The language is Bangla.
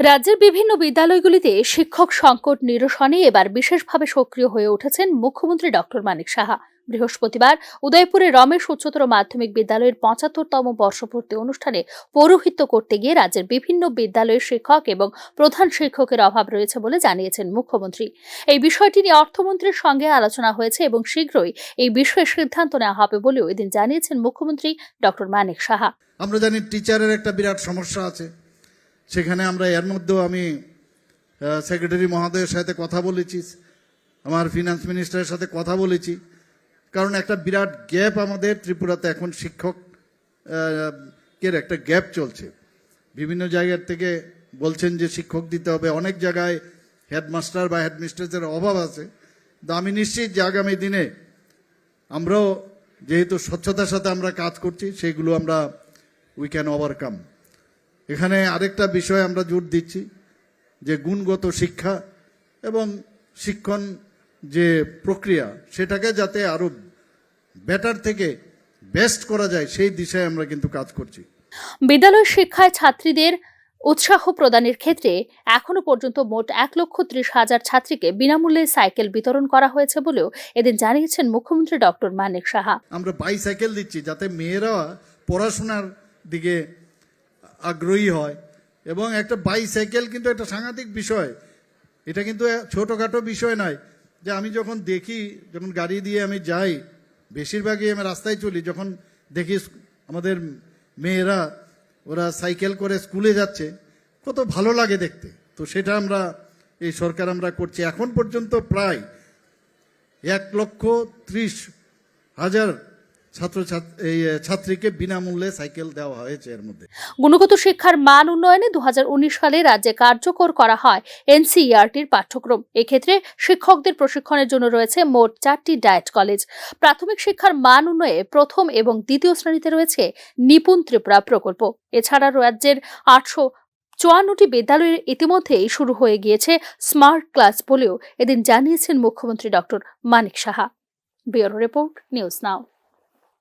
রাজ্যের বিভিন্ন বিদ্যালয়গুলিতে শিক্ষক সংকট নিরসনে এবার বিশেষভাবে সক্রিয় হয়ে উঠেছেন মুখ্যমন্ত্রী ডক্টর মানিক সাহা। বৃহস্পতিবার উদয়পুরে রমেশ উচ্চতর মাধ্যমিক বিদ্যালয়ের পঁচাত্তরতম বর্ষপূর্তি অনুষ্ঠানে পৌরোহিত্য করতে গিয়ে রাজ্যের বিভিন্ন বিদ্যালয়ের শিক্ষক এবং প্রধান শিক্ষকের অভাব রয়েছে বলে জানিয়েছেন মুখ্যমন্ত্রী। এই বিষয়টি নিয়ে অর্থমন্ত্রীর সঙ্গে আলোচনা হয়েছে এবং শীঘ্রই এই বিষয়ে সিদ্ধান্ত নেওয়া হবে বলেও এদিন জানিয়েছেন মুখ্যমন্ত্রী ডক্টর মানিক সাহা। আমরা জানি টিচারের একটা বিরাট সমস্যা আছে। সেখানে আমরা এর মধ্যেও আমি সেক্রেটারি মহোদয়ের সাথে কথা বলেছি, আমার ফিনান্স মিনিস্টারের সাথে কথা বলেছি। কারণ একটা বিরাট গ্যাপ আমাদের ত্রিপুরাতে এখন শিক্ষক কের একটা গ্যাপ চলছে। বিভিন্ন জায়গার থেকে বলছেন যে শিক্ষক দিতে হবে। অনেক জায়গায় হেডমাস্টার বা হেডমিস্ট্রেসের অভাব আছে। তো আমি নিশ্চিত যে আগামী দিনে আমরাও যেহেতু স্বচ্ছতার সাথে আমরা কাজ করছি, সেগুলো আমরা উই ক্যান ওভারকাম এখানে আরেকটা বিষয় আমরা জোর দিচ্ছি যে গুণগত শিক্ষা এবং শিক্ষণ যে প্রক্রিয়া সেটাকে যাতে আরও বেটার থেকে বেস্ট করা যায় সেই দিশায় আমরা কিন্তু কাজ করছি। বিদ্যালয় শিক্ষায় ছাত্রীদের উৎসাহ প্রদানের ক্ষেত্রে এখনও পর্যন্ত মোট এক লক্ষ ত্রিশ হাজার ছাত্রীকে বিনামূল্যে সাইকেল বিতরণ করা হয়েছে বলেও এদিন জানিয়েছেন মুখ্যমন্ত্রী ডক্টর মানিক সাহা। আমরা বাইসাইকেল দিচ্ছি যাতে মেয়েরা পড়াশোনার দিকে আগ্রহী হয়। এবং একটা বাইসাইকেল কিন্তু একটা সাংঘাতিক বিষয়। এটা কিন্তু ছোটোখাটো বিষয় নয় যে আমি যখন দেখি, যখন গাড়ি দিয়ে আমি যাই, বেশিরভাগই আমি রাস্তায় চলি, যখন দেখি আমাদের মেয়েরা, ওরা সাইকেল করে স্কুলে যাচ্ছে, কত ভালো লাগে দেখতে। তো সেটা আমরা, এই সরকার আমরা করছি। এখন পর্যন্ত প্রায় এক লক্ষ ত্রিশ হাজার ছাত্রীকে বিনামূল্যে সাইকেল দেওয়া হয়েছে এর মধ্যে। গুণগত শিক্ষার মান উন্নয়নে দুহাজার উনিশ সালে রাজ্যে কার্যকর করা হয় এনসিইআরটির পাঠ্যক্রম। এক্ষেত্রে শিক্ষকদের প্রশিক্ষণের জন্য রয়েছে মোট চারটি ডায়েট কলেজ। প্রাথমিক শিক্ষার মান উন্নয়ে প্রথম এবং দ্বিতীয় শ্রেণীতে রয়েছে নিপুণ ত্রিপুরা প্রকল্প। এছাড়া রাজ্যের আটশো চুয়ান্নটি বিদ্যালয়ের ইতিমধ্যেই শুরু হয়ে গিয়েছে স্মার্ট ক্লাস বলেও এদিন জানিয়েছেন মুখ্যমন্ত্রী doctor Manik Saha. Bureau report, news now.